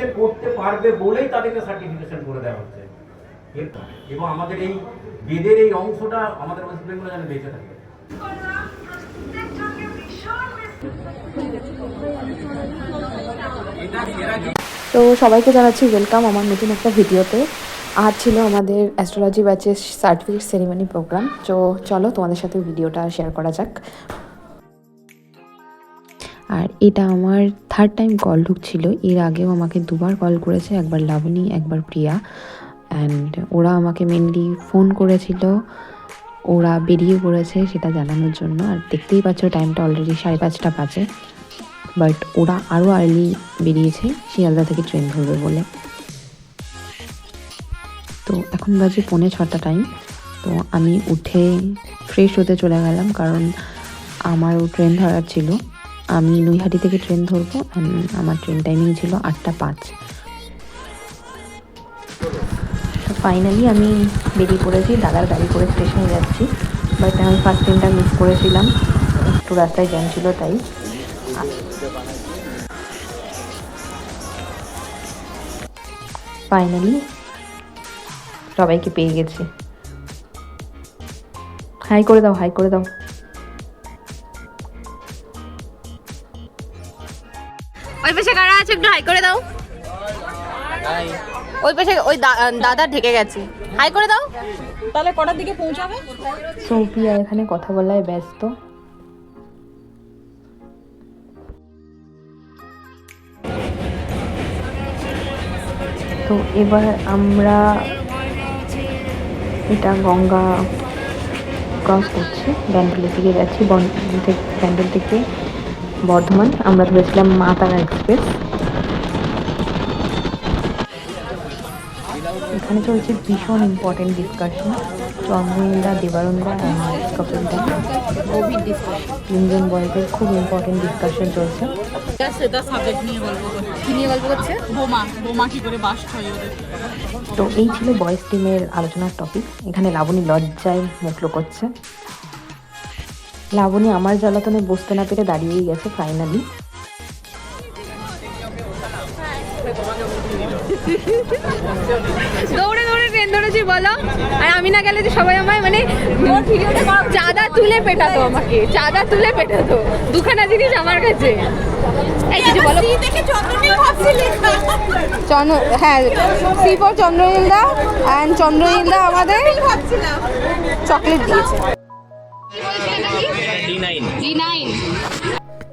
চিকিৎসা করতে পারবে বলেই তাদেরকে সার্টিফিকেশন করে দেওয়া হচ্ছে। এবং আমাদের এই বেদের এই অংশটা আমাদের ওয়েস্ট বেঙ্গলে যেন বেঁচে থাকে। তো সবাইকে জানাচ্ছি ওয়েলকাম আমার নতুন একটা ভিডিওতে। আর ছিল আমাদের অ্যাস্ট্রোলজি ব্যাচের সার্টিফিকেট সেরিমনি প্রোগ্রাম তো চলো তোমাদের সাথে ভিডিওটা শেয়ার করা যাক। আর এটা আমার থার্ড টাইম কল ঢুকছিল। এর আগেও আমাকে দুবার কল করেছে, একবার লাবণী, একবার প্রিয়া। অ্যান্ড ওরা আমাকে মেনলি ফোন করেছিল, ওরা বেরিয়ে পড়েছে সেটা জানানোর জন্য। আর দেখতেই পাচ্ছ টাইমটা অলরেডি সাড়ে পাঁচটা বাজে। বাট ওরা আরও আর্লি বেরিয়েছে, শিয়ালদা থেকে ট্রেন ধরবে বলে। তো এখন বাজে পৌনে ছটা টাইম তো আমি উঠে ফ্রেশ হতে চলে গেলাম, কারণ আমারও ট্রেন ধরার ছিল। আমি নৈহাটি থেকে ট্রেন ধরবো আমার ট্রেন টাইমিং ছিল আটটা পাঁচ। ফাইনালি আমি বেরিয়ে পড়েছি, দাদার গাড়ি করে স্টেশনে যাচ্ছি। বাট আমি ফার্স্ট ট্রেনটা মিস করেছিলাম, একটু রাস্তায় জ্যাম ছিল তাই। ফাইনালি সবাইকে পেয়ে গেছি। হাই করে দাও হাই করে দাও। পাশে একটু হাই করে দাও। ওই পাশে ওই দা- দাদা ঢেকে গেছে। হাই করে দাও। তাহলে কটার দিকে পৌঁছাবে? সোফিয়া এখানে কথা বলায় ব্যস্ত। তো এবার আমরা এটা গঙ্গা ক্রস করছি। ব্যান্ডেলের দিকে যাচ্ছি। বন- থেকে- ব্যান্ডেল থেকে বর্ধমান। আমরা ধরেছিলাম মা তারা এক্সপ্রেস এখানে চলছে ভীষণ ইম্পর্টেন্ট ডিসকাশন চন্দ্রইন্দা দেবারুন্দা অ্যান্ড কপিলদা কোভিড ডিসকাশন তিনজন বয়েজের খুব ইম্পর্টেন্ট ডিসকাশন চলছে। সেটা সাবজেক্ট নিয়ে গল্প করছে। নিয়ে গল্প করছে? বোমা বোমা কি করে বাস্ট হয় ওদের? তো এই ছিল বয়েজ টিমের আলোচনার টপিক এখানে লাবণী লজ্জায় মুখ করছে লাবণী আমার জ্বালাতনে বসতে না পেরে দাঁড়িয়েই গেছে ফাইনালি দৌড়ে দৌড়ে ট্রেন ধরেছি বলো। আর আমি না গেলে যে সবাই আমায় মানে চাঁদা তুলে পেটাতো আমাকে চাঁদা তুলে পেটাতো। দুখানা জিনিস আমার কাছে। এই কিছু বলো। চন্দ্র হ্যাঁ সি ফর চন্দ্রনীলদা অ্যান্ড চন্দ্রনীলদা আমাদের চকলেট দিয়েছে।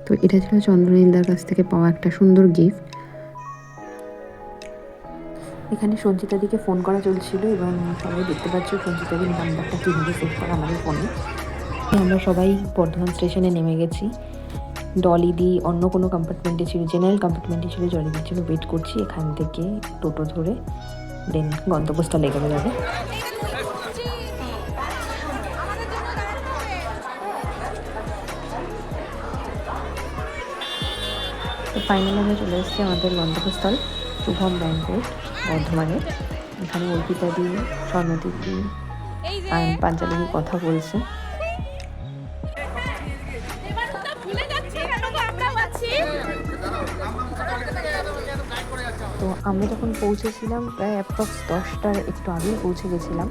তো এটা ছিল চন্দ্রনীন্দার কাছ থেকে পাওয়া একটা সুন্দর গিফট এখানে সঞ্চিতাদিকে ফোন করা চলছিল এবং সবাই দেখতে পাচ্ছ সঞ্চিতাদির নাম্বারটা কীভাবে সেভ করা আমাদের ফোনে আমরা সবাই বর্ধমান স্টেশনে নেমে গেছি। ডলিদি অন্য কোনো কম্পার্টমেন্টে ছিল জেনারেল কম্পার্টমেন্টে ছিল জলিদির জন্য ওয়েট করছি এখান থেকে টোটো ধরে। দেন গন্তব্যস্থলে এগোনো যাবে। ফাইনালি আমরা চলে এসেছি আমাদের গন্তব্যস্থল, শুভম ব্যাংকোট বর্ধমানের এখানে অর্পিতা দি স্বর্ণদীপ দি আর পাঞ্জালি দি কথা বলছে। তো আমরা যখন পৌঁছেছিলাম প্রায় অ্যাপ্রক্স দশটার একটু আগেই পৌঁছে গেছিলাম।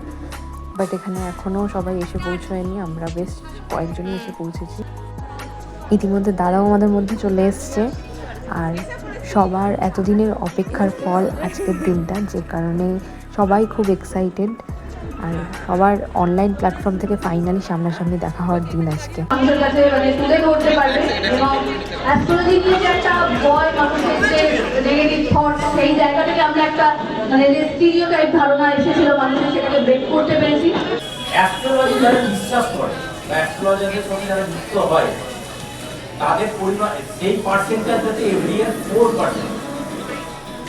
বাট এখানে এখনও সবাই এসে পৌঁছয়নি, আমরা বেশ কয়েকজনই এসে পৌঁছেছি। ইতিমধ্যে দাদাও আমাদের মধ্যে চলে এসছে। আর সবার এতদিনের অপেক্ষার ফল আজকের দিনটা যে কারণে সবাই খুব এক্সাইটেড আর সবার অনলাইন প্ল্যাটফর্ম থেকে ফাইনালি সামনাসামনি দেখা হওয়ার দিন আজকে। মানুষের কাছে মানে তুলে ধরতে পারবে এবং অ্যাস্ট্রোলজি নিয়ে যে একটা ভয় মানুষের যে নেগেটিভ থট সেই জায়গা থেকে আমরা একটা মানে যে স্টিরিও ধারণা এসেছিল মানুষের সেটাকে ব্রেক করতে পেরেছি। অ্যাস্ট্রোলজি যারা বিশ্বাস করে বা অ্যাস্ট্রোলজারের সঙ্গে যারা যুক্ত হয় তাদের পরিমাণ, সেই পার্সেন্টটা হচ্ছে every year four percent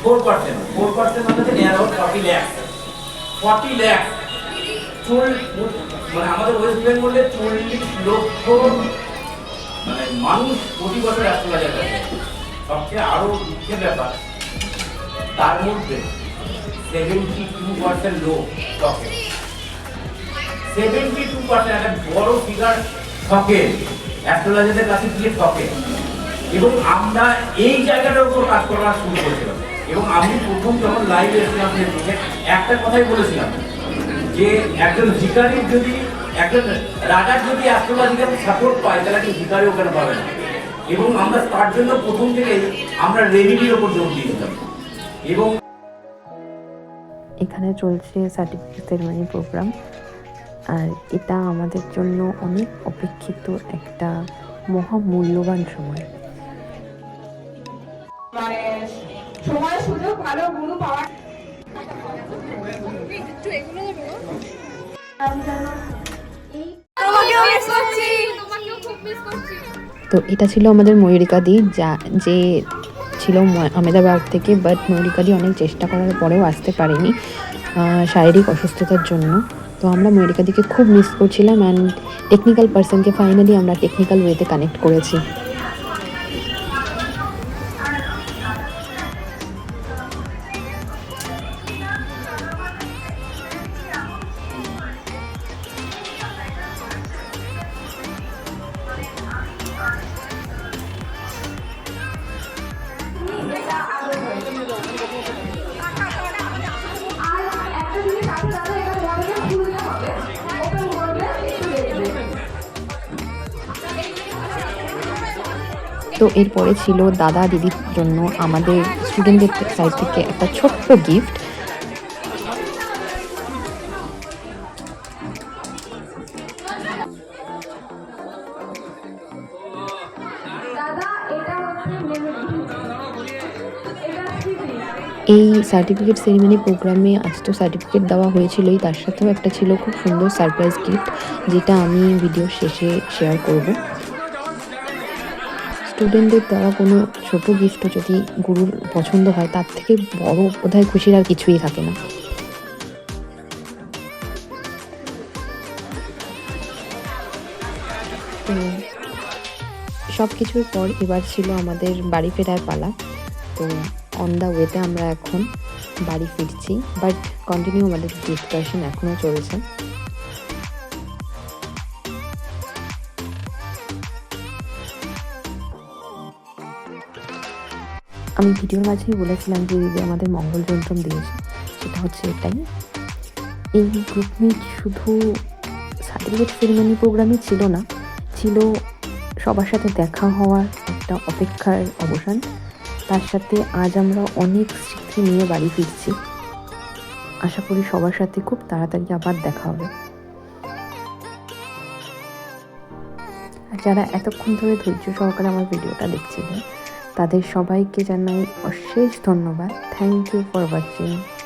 four percent four percent হচ্ছে near forty lakh forty lakh মানে আমাদের ওয়েস্ট বেঙ্গলে চল্লিশ লক্ষ মানে মানুষ প্রতি বছর অ্যাস্ট্রোলজার থাকে সবচেয়ে আরও দুঃখের ব্যাপার, তার মধ্যে সেভেন্টি টু পার্সেন্ট লোক টকে সেভেন্টি টু পার্সেন্ট একটা বড় ফিগার ঠকে অ্যাস্ট্রোলজারদের কাছে গিয়ে ঠকে। এবং আমরা এই জায়গাটার উপর কাজ করা শুরু করেছিলাম। এবং আমি প্রথম যখন লাইভ এসেছিলাম ফেসবুকে একটা কথাই বলেছিলাম যে একজন ভিকারির যদি, একজন রাজার যদি অ্যাস্ট্রোলজিক্যাল সাপোর্ট পায়, তাহলে একজন ভিকারি ওখানে পাবে না। এবং আমরা তার জন্য প্রথম থেকেই আমরা রেভিনিউর ওপর জোর দিয়েছিলাম এবং এখানে চলছে সার্টিফিকেট সেরেমনি প্রোগ্রাম আর এটা আমাদের জন্য অনেক অপেক্ষিত একটা মহামূল্যবান সময়। সময় সুযোগ ভালো গুরু পাওয়ার। তো এটা ছিল আমাদের ময়ূরিকাদি যা যে ছিল আহমেদাবাদ থেকে বাট ময়ূরিকাদি অনেক চেষ্টা করার পরেও আসতে পারেনি আহ, শারীরিক অসুস্থতার জন্য। তো আমরা ময়ূরিকাদিকে খুব মিস করছিলাম অ্যান্ড টেকনিক্যাল পার্সনকে ফাইনালি আমরা টেকনিক্যাল ওয়েতে কানেক্ট করেছি। তো এরপরে ছিল দাদা দিদির জন্য আমাদের স্টুডেন্টদের সাইড থেকে একটা ছোট্ট গিফট এই সার্টিফিকেট সেরিমনি প্রোগ্রামে আজ তো সার্টিফিকেট দেওয়া হয়েছিলই, তার সাথেও একটা ছিল খুব সুন্দর সারপ্রাইজ গিফট যেটা আমি ভিডিও শেষে শেয়ার করব। স্টুডেন্টদের দেওয়া কোনো ছোট গিফটও যদি গুরুর পছন্দ হয়, তার থেকে বড় বোধহয় খুশির আর কিছুই থাকে না। সব কিছুর পর এবার ছিল আমাদের বাড়ি ফেরার পালা। তো অন দ্য ওয়েতে আমরা এখন বাড়ি ফিরছি বাট কন্টিনিউ আমাদের ডিসকাশন এখনও চলছে। আমি ভিডিওর মাঝেই বলেছিলাম যে দিদি আমাদের মঙ্গল যন্ত্রম দিয়েছে। সেটা হচ্ছে এটাই। এই গ্রুপ মিট শুধু সার্টিফিকেট সেরিমনি প্রোগ্রামই ছিল না, ছিল সবার সাথে দেখা হওয়ার একটা অপেক্ষার অবসান। তার সাথে আজ আমরা অনেক স্মৃতি নিয়ে বাড়ি ফিরছি। আশা করি সবার সাথে খুব তাড়াতাড়ি আবার দেখা হবে। আর যারা এতক্ষণ ধরে ধৈর্য সহকারে আমার ভিডিওটা দেখছিলেন তাদের সবাইকে জানাই অশেষ ধন্যবাদ। Thank you for watching